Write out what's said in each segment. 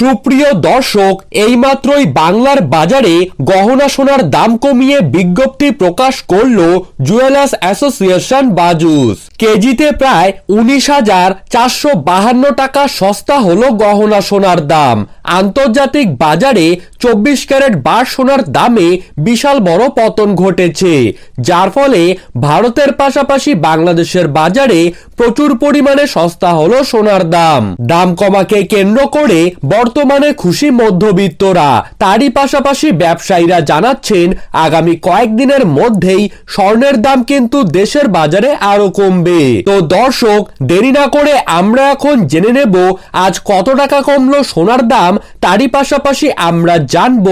সুপ্রিয় দর্শক, এইমাত্রই বাংলার বাজারে গহনা সোনার দাম কমিয়ে বিজ্ঞপ্তি প্রকাশ করল জুয়েলার্স অ্যাসোসিয়েশন বাজুস। কেজিতে প্রায় উনিশ হাজার চারশো বাহান্ন টাকা সস্তা হলো গহনা সোনার দাম। আন্তর্জাতিক বাজারে চব্বিশ ক্যারেট বার সোনার দামে বিশাল বড় পতন ঘটেছে, যার ফলে ভারতের পাশাপাশি বাংলাদেশের বাজারে প্রচুর পরিমাণে সস্তা হলো সোনার দাম। দাম কমাকে কেন্দ্র করে বর্তমানে খুশি মধ্যবিত্তরা। তারই পাশাপাশি ব্যবসায়ীরা জানাচ্ছেন, আগামী কয়েকদিনের মধ্যেই স্বর্ণের দাম কিন্তু দেশের বাজারে আরও কমবে। তো দর্শক, দেরি না করে আমরা এখন জেনে নেব, আজ কত টাকা কমলো সোনার দাম তারই পাশাপাশি আমরা জানব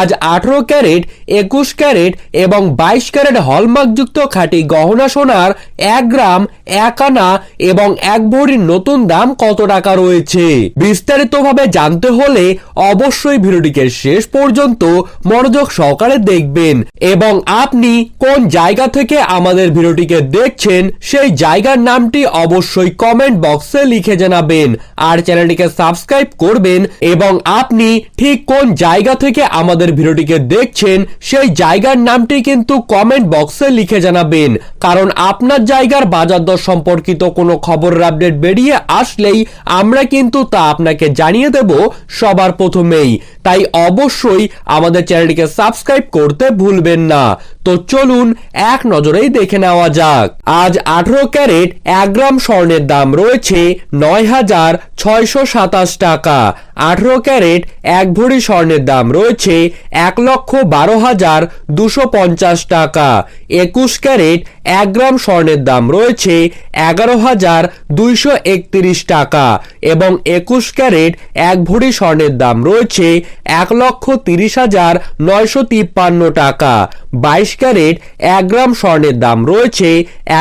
আজ আঠারো ক্যারেট, একুশ ক্যারেট এবং বাইশ ক্যারেট হলমার্কযুক্ত খাঁটি গহনা সোনার এক গ্রাম, এক আনা এবং এক ভরির নতুন দাম কত টাকা রয়েছে? বিস্তারিতভাবে জানতে হলে অবশ্যই ভিডিওটিকে শেষ পর্যন্ত মনোযোগ সহকারে দেখবেন এবং আপনি কোন জায়গা থেকে আমাদের ভিডিওটিকে দেখছেন সেই জায়গার নামটি অবশ্যই কমেন্ট বক্সে লিখে জানাবেন। আর চ্যানেলটিকে সাবস্ক্রাইব করবেন এবং আপনি ঠিক কোন জায়গা থেকে আমাদের ভিডিওটিকে দেখছেন, সেই জায়গার নামটি কিন্তু কমেন্ট বক্সে লিখে জানাবেন। কারণ আপনার জায়গার বাজার দর সম্পর্কিত কোনো খবরের আপডেট বেরিয়ে আসলেই আমরা কিন্তু তা আপনাকে জানিয়ে দেব সবার প্রথমেই। তাই অবশ্যই আমাদের চ্যানেলটিকে সাবস্ক্রাইব করতে ভুলবেন না। তো চলুন এক নজরেই দেখে নেওয়া যাক। আজ আঠারো ক্যারেট এক গ্রাম স্বর্ণের দাম রয়েছে নয় হাজার ছয়শো সাতাশ টাকা। আঠারো ক্যারেট এক ভরি স্বর্ণের দাম রয়েছে এক লক্ষ বারো হাজার দুশো পঞ্চাশ টাকা। একুশ ক্যারেট এক গ্রাম স্বর্ণের দাম রয়েছে এগারো হাজার দুইশো একত্রিশ টাকা এবং একুশ ক্যারেট এক ভরি স্বর্ণের দাম রয়েছে এক লক্ষ তিরিশ হাজার নয়শো তিপ্পান্ন টাকা। বাইশ ক্যারেট এক গ্রাম স্বর্ণের দাম রয়েছে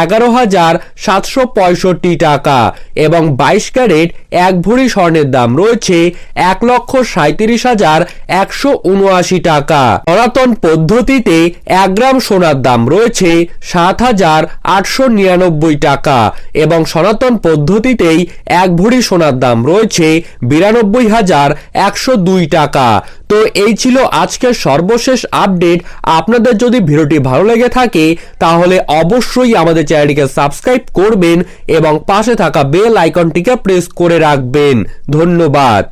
এগারো হাজার সাতশো পঁয়ষট্টি টাকা এবং বাইশ ক্যারেট এক ভরি স্বর্ণের দাম রয়েছে এক লক্ষ সাঁত্রিশ হাজার একশো উনআশি টাকা। সনাতন পদ্ধতিতে এক গ্রাম সোনার দাম রয়েছে সাত হাজার হাজার আটশো নিরানব্বই টাকা এবং সনাতন পদ্ধতিতেই এক ভরি সোনার দাম রয়েছে বিরানব্বই হাজার একশো দুই টাকা। তো এই ছিল আজকের সর্বশেষ আপডেট। আপনাদের যদি ভিডিওটি ভালো লেগে থাকে, তাহলে অবশ্যই আমাদের চ্যানেলটিকে সাবস্ক্রাইব করবেন এবং পাশে থাকা বেল আইকনটিকে প্রেস করে রাখবেন। ধন্যবাদ।